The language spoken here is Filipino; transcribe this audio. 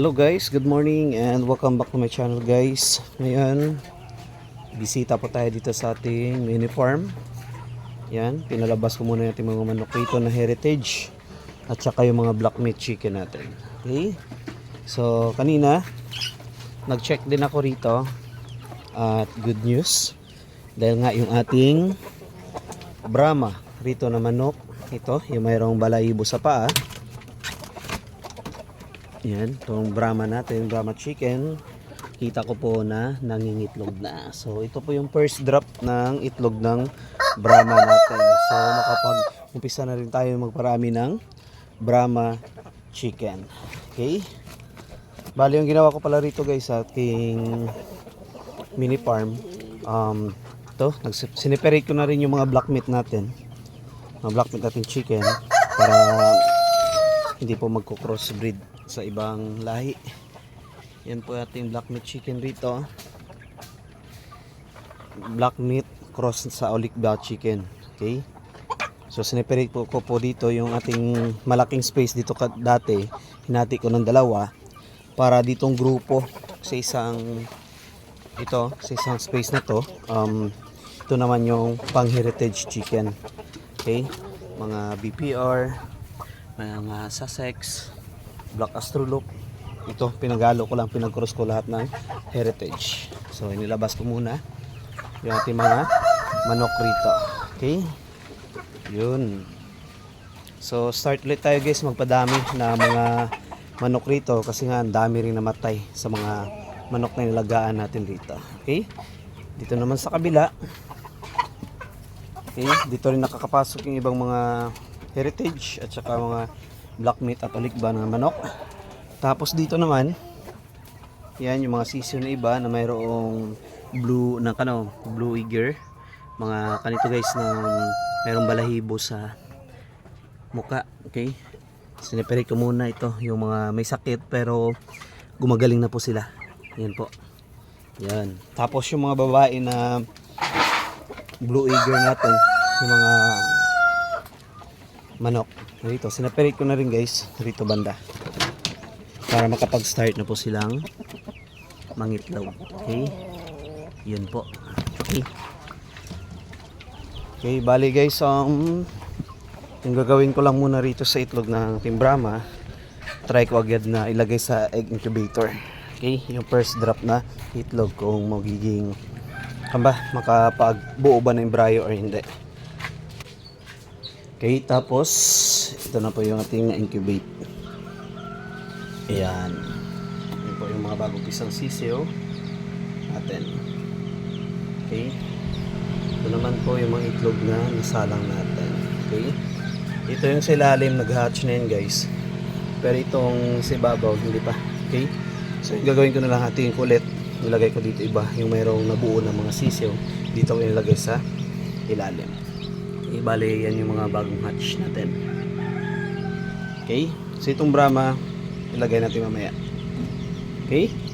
Hello guys, good morning and welcome back to my channel guys. Ngayon, bisita po tayo dito sa ating mini farm. Yan, pinalabas ko muna natin mga manok dito na heritage at saka yung mga black meat chicken natin. Okay? So, kanina, nag-check din ako rito at good news. Dahil nga yung ating Brahma rito na manok, ito, yung mayroong balayibo sa paa. Yan, itong Brahma natin, Brahma chicken. Kita ko po na nangingitlog na. So, ito po yung first drop ng itlog ng Brahma natin. So, makapag-umpisa na rin tayo magparami ng Brahma chicken. Okay? Bali, yung ginawa ko pala rito guys sa ating mini farm. Um, ito, sineperate ko na rin yung mga black meat natin. Mga black meat natin chicken para hindi po magko-crossbreed sa ibang lahi. Yan po ating black meat chicken rito. Black meat cross sa Olikba chicken. Okay? So sineperate po ko po dito yung ating malaking space dito dati. Hinati ko ng dalawa para ditong grupo sa isang ito sa isang space na to um, ito naman yung pang heritage chicken okay mga BPR mga Sussex Black Astrolop ito pinagalo ko lang pinag-cross ko lahat ng heritage. So inilabas ko muna yung ating mga manok rito. Okay? Yun. So start ulit tayo guys. Magpadami na mga manok rito kasi nga ang dami rin namatay sa mga manok na nilagaan natin rito. Okay? Dito naman sa kabila. Okay, dito rin nakakapasok yung ibang mga heritage at saka mga black meat at alikba na manok. Tapos dito naman, yan yung mga season na iba na mayroong blue ng kano, blue eager. Mga kanito guys na mayroong balahibo sa muka, okay? Sineperate ko muna ito, yung mga may sakit pero gumagaling na po sila. Yan po. Yan. Tapos yung mga babae na blue eager natin yung mga manok. Dito sinaperate ko na rin guys dito banda. Para makapag start na po silang mangitlaw. Okay? Yun po. Okay. Okay bali guys um yung gagawin ko lang muna rito sa itlog ng Team Brahma try ko agad na ilagay sa egg incubator. Okay? Yung first drop na itlog kung magiging kan ba makapagbuo ba ng embryo or hindi okay tapos ito na po yung ating incubate. Ayan. Yun po yung mga bagong pisang sisiyo natin. Okay. Ito naman po yung mga itlog na nasalang natin. Okay. Ito yung sa ilalim nag-hatch na yun guys. Pero itong sa ibabaw hindi pa. Okay. So yung gagawin ko na lang hatiin ko ulit nilagay ko dito iba. Yung mayroong nabuo ng mga sisiyo dito ko nilagay sa ilalim bale yan yung mga bagong hatch natin. Okay? So itong Brahma ilagay natin mamaya. Okay